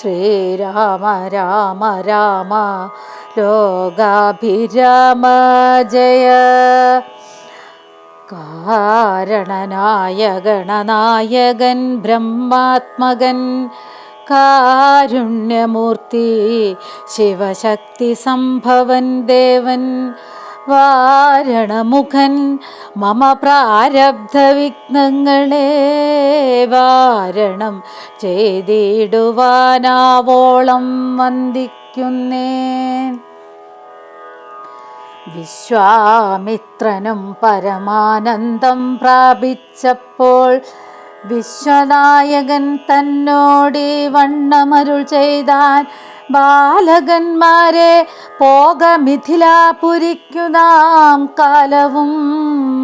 ശ്രീരാമ രാമ രാമ ലോകാഭിരാമ ജയ. കാരണനായ ഗണനായകൻ ബ്രഹ്മാത്മകൻ കാരുണ്യമൂർത്തി ശിവശക്തി സംഭവൻ ദേവൻ. വാരണമുഖൻ മമ പ്രാരബ്ധ വിഘ്നങ്ങളെ വാരണം ചെയ്തിടുവാനാവോളം വന്ദിക്കുന്നേൻ. വിശ്വാമിത്രനും പരമാനന്ദം പ്രാപിച്ചപ്പോൾ വിശ്വനായകൻ തന്നോടി വണ്ണമരുൾ ചെയ്താൻ ബാലകന്മാരെ പോക മിഥിലാപുരിക്കു നാം കാലവും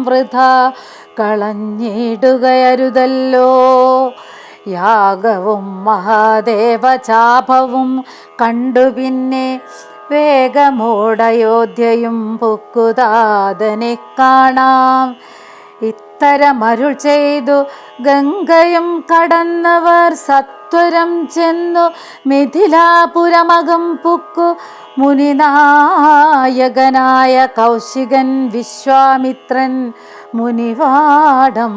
വൃഥ കളഞ്ഞിടുകയരുതല്ലോ. യാഗവും മഹാദേവചാപവും കണ്ടു പിന്നെ വേഗമോടയോധ്യയും പൊക്കുതാതനെ കാണാം. ഇത്തരമരുൾ ചെയ്തു. ഗംഗയും കടന്നവർ സത്വരം ചെന്നു. മിഥിലാപുരമകം പുക്കു. മുനിനായകനായ കൗശികൻ വിശ്വാമിത്രൻ മുനിവാടം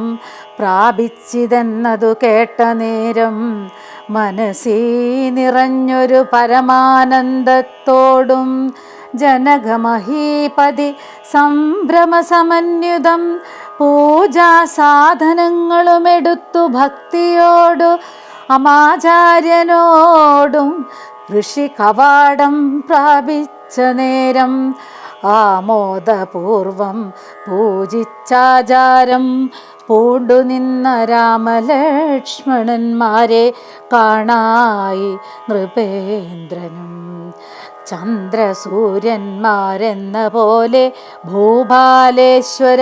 പ്രാപിച്ചിതെന്നതു കേട്ട നേരം മനസ്സീ നിറഞ്ഞൊരു പരമാനന്ദത്തോടും ജനകമഹീപതി സംഭ്രമസമന്യുതം പൂജാ സാധനങ്ങളുമെടുത്തു ഭക്തിയോടു അമാചാര്യനോടും ഋഷി കവാടം പ്രാപിച്ച നേരം ആമോദപൂർവം പൂജിച്ചാചാരം പൂണ്ടു നിന്ന രാമലക്ഷ്മണന്മാരെ കാണായി നൃപേന്ദ്രനും. ചന്ദ്രസൂര്യന്മാരെന്ന പോലെ ഭൂപാലേശ്വര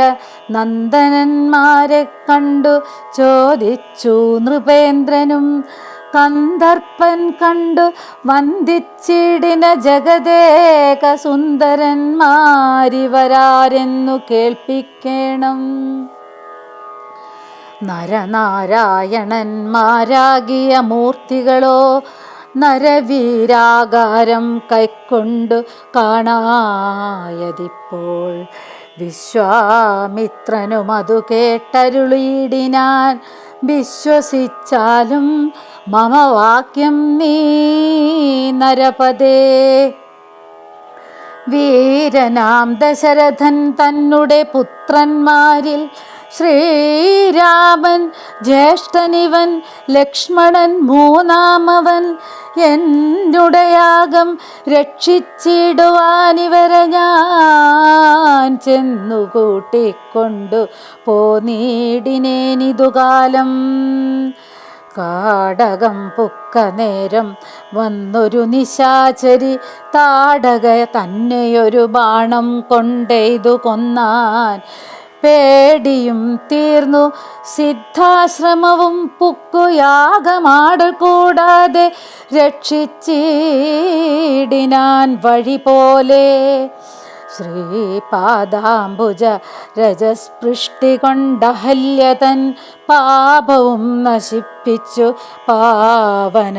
നന്ദനന്മാരെ കണ്ടു ചോദിച്ചു നൃപേന്ദ്രനും. കന്ദർപ്പൻ കണ്ടു വന്ദിച്ചിടിന ജഗദേക സുന്ദരന്മാരിവരാരെന്നു കേൾപ്പിക്കണം. നരനാരായണന്മാരാകിയ മൂർത്തികളോ നരവീരാകാരം കൈക്കൊണ്ടു കാണായതിപ്പോൾ. വിശ്വാമിത്രനും അതു കേട്ടരുളിയിടിനാൻ വിശ്വസിച്ചാലും മമ വാക്യം നീ നരപദേ. വീരനാം ദശരഥൻ തന്നുടെ പുത്രന്മാരിൽ ശ്രീരാമൻ ജ്യേഷ്ഠനിവൻ ലക്ഷ്മണൻ മൂന്നാമവൻ. എന്നുടയാകം രക്ഷിച്ചിടുവാനിവരെ ഞാൻ ചെന്നു കൂട്ടിക്കൊണ്ടു പോനീടിനേനിതുകാലം കാടകം പുക്ക നേരം വന്നൊരു നിശാചരി താടക തന്നെയൊരു ബാണം കൊണ്ടെയ്തു കൊന്നാൻ. പേടിയും തീർന്നു. സിദ്ധാശ്രമവും പുക്കുയാഗമാട് കൂടാതെ രക്ഷിച്ചിടിനാൻ വഴി പോലെ ശ്രീപാദാംബുജ രജസ്പൃഷ്ടി കൊണ്ടഹല്യതൻ പാപവും നശിപ്പിച്ചു പാവനയാക്കിയിടിനാൻ.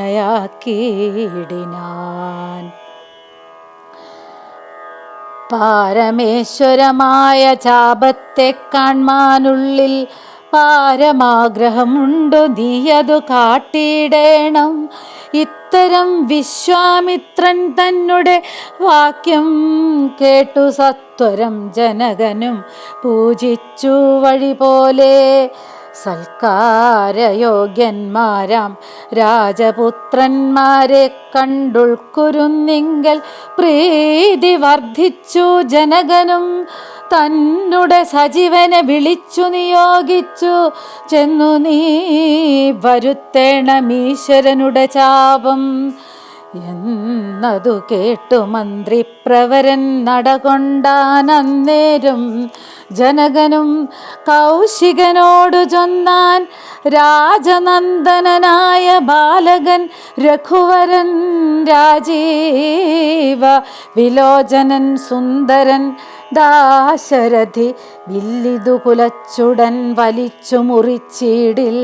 പാരമേശ്വരമായ ചാപത്തെ കാൺമാനുള്ളിൽ പാരമാഗ്രഹമുണ്ടു നീയതു കാട്ടിയിടേണം. ഇത്തരം വിശ്വാമിത്രൻ തന്നെ വാക്യം കേട്ടു സത്വരം ജനകനും പൂജിച്ചു വഴി പോലെ സൽക്കാരയോഗ്യന്മാരാം. രാജപുത്രന്മാരെ കണ്ടുൾക്കുരുന്നിങ്കൽ പ്രീതി വർദ്ധിച്ചു ജനകനും തന്നുടെ സജീവനെ വിളിച്ചു നിയോഗിച്ചു. ചെന്നു നീ വരുത്തേണമീശ്വരനുടെ ചാപം. എന്നതു കേട്ടു മന്ത്രിപ്രവരൻ നടകൊണ്ടാനന്നേരും ജനകനും കൗശികനോടു ചൊന്നാൻ രാജനന്ദനായ ബാലകൻ രഘുവരൻ രാജീവ വിലോചനൻ സുന്ദരൻ ദാശരഥി വില്ലിതു കുലച്ചുടൻ വലിച്ചു മുറിച്ചിടിൽ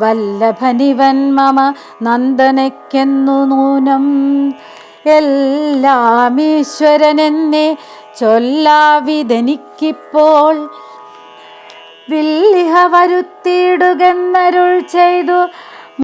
വല്ലഭനിവൻ മമ നന്ദനയ്ക്കെന്നു നൂനം എല്ലാം ഈശ്വരനെന്നെ ചൊല്ലാവിതെനിക്കിപ്പോൾ. വില്ലിഹ വരുത്തിയിടുകെന്നരുൾ ചെയ്തു